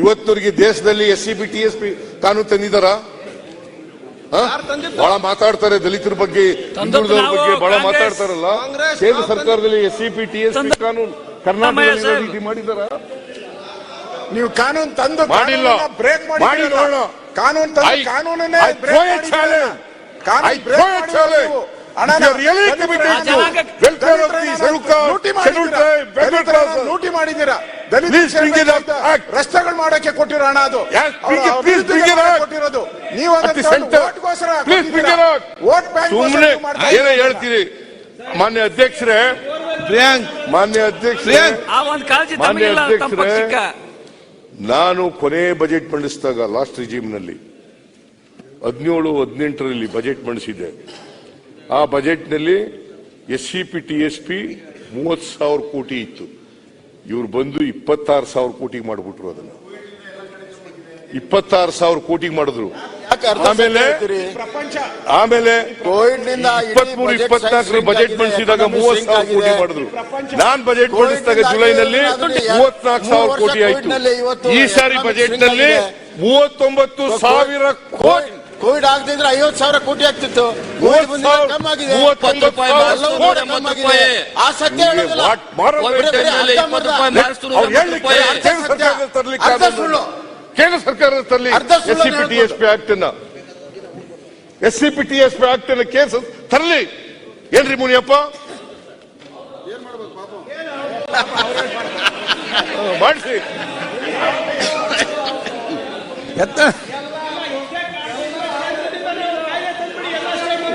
ಇವತ್ತಿನವರೆಗೆ ದೇಶದಲ್ಲಿ S C B T S P ಕಾನೂನು ತಂದಿದ್ದಾರ ಬಹಳ ಮಾತಾಡ್ತಾರೆ ದಲಿತರ ಬಗ್ಗೆ ಹಿಂದುಳಿದವರ ಬಗ್ಗೆ ಬಹಳ ಮಾತಾಡ್ತಾರಲ್ಲ ಕಾಂಗ್ರೆಸ್ ಕೇಂದ್ರ ಸರ್ಕಾರದಲ್ಲಿ S C P T S P ಕಾನೂನು ಕರ್ನಾಟಕದಲ್ಲಿ. ಮಾಡಿದಾರ ನೀವು ಕಾನೂನು ತಂದು ಮಾಡಿಲ್ಲ. ಬ್ರೇಕ್ ಮಾಡಿ. ಕಾನೂನು ತಂದು ಕಾನೂನನ್ನೇ ಬ್ರೇಕ್. ಕಾನೂನು ಬ್ರೇಕ್ ಮಾಡಿ caste, ಲೂಟಿ scheduled ಮಾಡಿದ್ದೀರಾ? ರಸ್ತೆಗಳು ಮಾಡಕ್ಕೆ ಕೊಟ್ಟಿರೋ ಹಣ ಅದು. ಕೊಟ್ಟಿರೋದು. ನೀವು ವೋಟ್ ಬ್ಯಾಂಕ್ ಸುಮ್ಮನೆ ಏನೇ ಹೇಳ್ತೀರಿ? ಮಾನ್ಯ ಅಧ್ಯಕ್ಷರೇ. ಪ್ರಿಯಾಂಕ್. ಮಾನ್ಯ ಅಧ್ಯಕ್ಷರೇ. ಆ ಒಂದ್ ಕಾಳಜಿ ಮಾನ್ಯ ಅಧ್ಯಕ್ಷರೇ, ಪಕ್ಷಕ್ಕ. ನಾನು ಕೊನೆ ಬಜೆಟ್ ಮಂಡಿಸಿದಾಗ ಲಾಸ್ಟ್ನಲ್ಲಿ ಹದಿನೇಳು ಹದಿನೆಂಟರಲ್ಲಿ ಬಜೆಟ್ ಮಂಡಿಸಿದ್ದೆ. ಆ ಬಜೆಟ್ನಲ್ಲಿ S C P T S P ಮೂವತ್ತು ಸಾವಿರ ಕೋಟಿ ಇತ್ತು. ಇವ್ರು ಬಂದು ಇಪ್ಪತ್ತಾರು ಸಾವಿರ ಕೋಟಿಗೆ ಮಾಡಿಬಿಟ್ರು ಅದನ್ನ. ಇಪ್ಪತ್ತಾರು ಸಾವಿರ ಕೋಟಿಗೆ ಮಾಡಿದ್ರು. ಆಮೇಲೆ ಆಮೇಲೆ ಇಪ್ಪತ್ಮೂರು ಇಪ್ಪತ್ನಾಲ್ಕರ ಬಜೆಟ್ ಮಂಡಿಸಿದಾಗ ಮೂವತ್ ಸಾವಿರ ಕೋಟಿ ಮಾಡಿದ್ರು. ನಾನ್ ಬಜೆಟ್ ಮಂಡಿಸಿದಾಗ ಜುಲೈನಲ್ಲಿ ಮೂವತ್ನಾಲ್ಕು ಸಾವಿರ ಕೋಟಿ ಆಯ್ತು. ಈ ಸಾರಿ ಬಜೆಟ್ನಲ್ಲಿ ಮೂವತ್ತೊಂಬತ್ತು ಸಾವಿರ ಕೋಟಿ. ಕೋವಿಡ್ ಆಗದಿದ್ರೆ ಐವತ್ತು ಸಾವಿರ ಕೋಟಿ ಆಗ್ತಿತ್ತು ಮೂವತ್ತು ಕೋವಿಡ್ ಬಂದಿಲ್ಲ, ಕಮ್ಮಿ ಆಗಿದೆ ಮೂವತ್ತೊಂಬತ್ತು ರೂಪಾಯಿ ಸಾವಿರ ಎಲ್ಲವೂ ಕೋಟಿ. ಕಮ್ಮಿ ಆಗಿದೆ. ಆ ಸತ್ಯ ಹೇಳೋದಿಲ್ಲ. ವಾಟ್ ಮಾರೋ ಬರೀ- ಬರೀ ಟೈಮ್ನಲ್ಲಿ ಅರ್ಧ ಇಪ್ಪತ್ತು ಮರ್ಧ. ರೂಪಾಯಿ ಮಾರಿಸ್ತಿದ್ರು, ಅವ್ರು ಎಂಬತ್ತು ಹೇಳಲಿಕ್ಕೆ ರೂಪಾಯಿ. ಅರ್ಧ ಕೇಂದ್ರ ಸತ್ಯ. ತರಲಿಕ್ಕೆ ಅರ್ಧ ಸುಳ್ಳು. ಕೇಂದ್ರ ಸರ್ಕಾರದ ತರಲಿ ಅರ್ಧ S C P T S P act ಅನ್ನ S C P T S P act ಅನ್ನ ಕೇಸ್ ತರಲಿ ಏನ್ರಿ ಮುನಿಯಪ್ಪ ಮಾಡಿಸಿ ಎತ್ತ